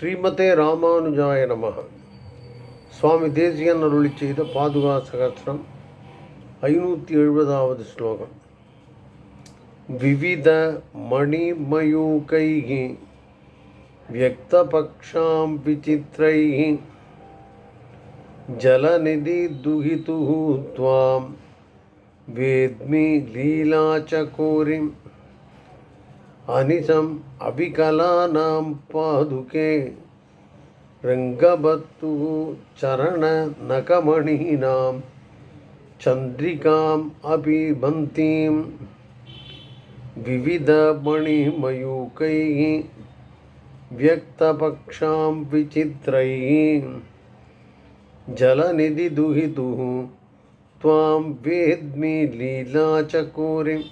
ஸ்ரீமதே ராமானுஜாய நமக சுவாமி தேசியன் அருளி செய்த பாதுகா சகசிரம் ஐநூற்றி எழுபதாவது ஸ்லோகம் விவித மணிமயூகைः व्यक्तपक्षां विचित्रैः जलनिधिदुहितुः त्वां वेद्मि लीलाचकोरिम् अनिशम् अविकलानां पादुके रङ्गबत्तुः चरणनकमणीनां चन्द्रिकाम् अपि भन्तीं विविधमणिमयूकैः व्यक्तपक्षां विचित्रैः जलनिधिदुहितुः त्वां वेद्मि लीलाचकोरिम्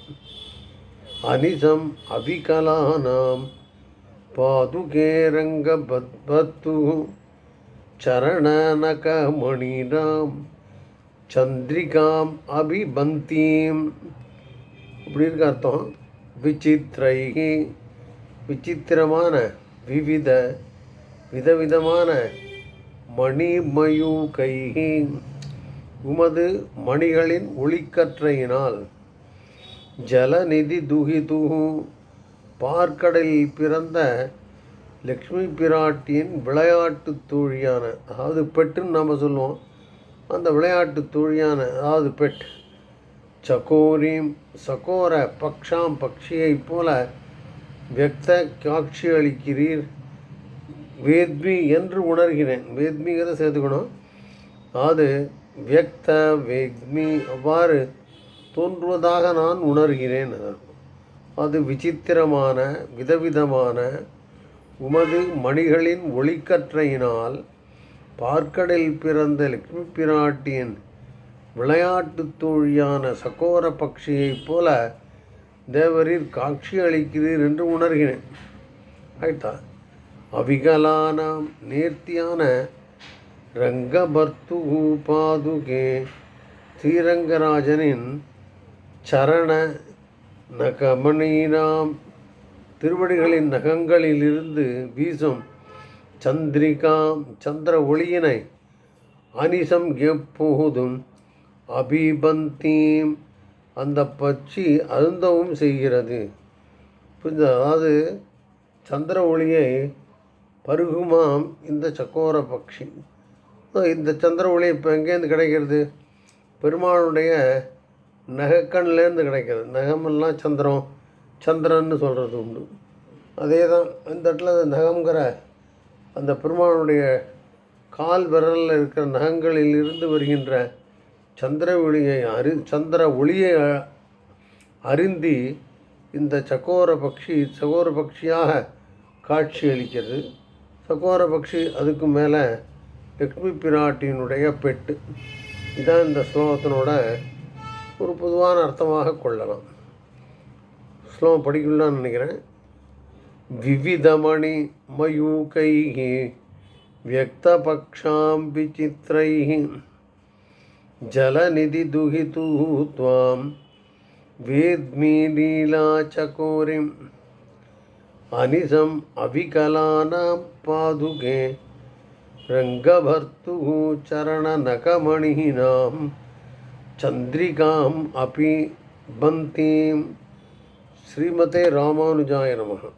அனிசம் அவிகலானாம். பாதுகே ரங்கபத்பத்து சரணநகமணிராம். சந்திரிகாம் அபிபந்தீம். இப்படி இருக்க அர்த்தம். விசித்ரைகி விசித்திரமான விவித விதவிதமான மணிமயூகை உமது மணிகளின் ஒளிக்கற்றையினால் ஜலநிதி துகிதுகு பார்க்கடலில் பிறந்த லக்ஷ்மி பிராட்டியின் விளையாட்டு தோழியான அதாவது பெட்டுன்னு நாம் சொல்லுவோம். அந்த விளையாட்டு தோழியான அதாவது பெட். சகோரீம் சகோர பக்ஷாம் பக்ஷியைப் போல வியக்த காட்சி அளிக்கிறீர். வேத்மி என்று உணர்கிறேன். வேத்மிங்கிறத சேர்த்துக்கணும். அது வியக்த வேத்மி அவ்வாறு தோன்றுவதாக நான் உணர்கிறேன். அது விசித்திரமான விதவிதமான உமது மணிகளின் ஒளிக்கற்றையினால் பார்க்கடில் பிறந்த லக்ஷ்மி பிராட்டியின் விளையாட்டு தோழியான சகோர பக்ஷியைப் போல தேவரீர் காட்சி அளிக்கிறீர் என்று உணர்கிறேன். ஆயிட்டா அவிகலானாம் நேர்த்தியான ரங்கபர்த்து பாதுகே ஸ்ரீரங்கராஜனின் சரண நகமணீனாம் திருவடிகளின் நகங்களிலிருந்து வீசும் சந்திரிகாம் சந்திர ஒளியினை அனிசம் எப்போதும் அபிபந்தீம். அந்த பட்சி அருந்தவும் செய்கிறது. புரிஞ்ச அதாவது சந்திர ஒளியை பருகுமாம் இந்த சக்கோர பக்ஷி இந்த சந்திர ஒளி இப்போ எங்கேருந்து கிடைக்கிறது? பெருமாளுடைய நகைக்கண்லேருந்து கிடைக்கிறது நகமெல்லாம் சந்திரம் சந்திரன்னு சொல்கிறது உண்டு. அதே தான் இந்த இடத்துல நகங்கிற அந்த பெருமானுடைய கால் விரலில் இருக்கிற நகங்களில் இருந்து வருகின்ற சந்திர ஒளியை அறி சந்திர ஒளியை அருந்தி இந்த சக்கோர பக்ஷி சகோர பக்ஷியாக காட்சி அளிக்கிறது. சகோர பக்ஷி அதுக்கு மேலே லக்ஷ்மி பிராட்டியினுடைய பெட்டு. இதான் இந்த ஸ்லோகத்தினோட ஒரு பொதுவான அர்த்தமாக கொள்ளலாம் ஸ்லோகம் படிக்கலாம்னு நினைக்கிறேன் विविधमणि मयूकैः व्यक्तपक्षां विचित्रैः जलनिधिदुहितुः त्वां वेद्मि लीलाचकोरिम् अनिशम् अविकलानां पादुके रङ्गभर्तुः चरणनकमणीनां சந்திரிகாம் அபி பந்தீம் ஸ்ரீமதே ராமானுஜாய நமகா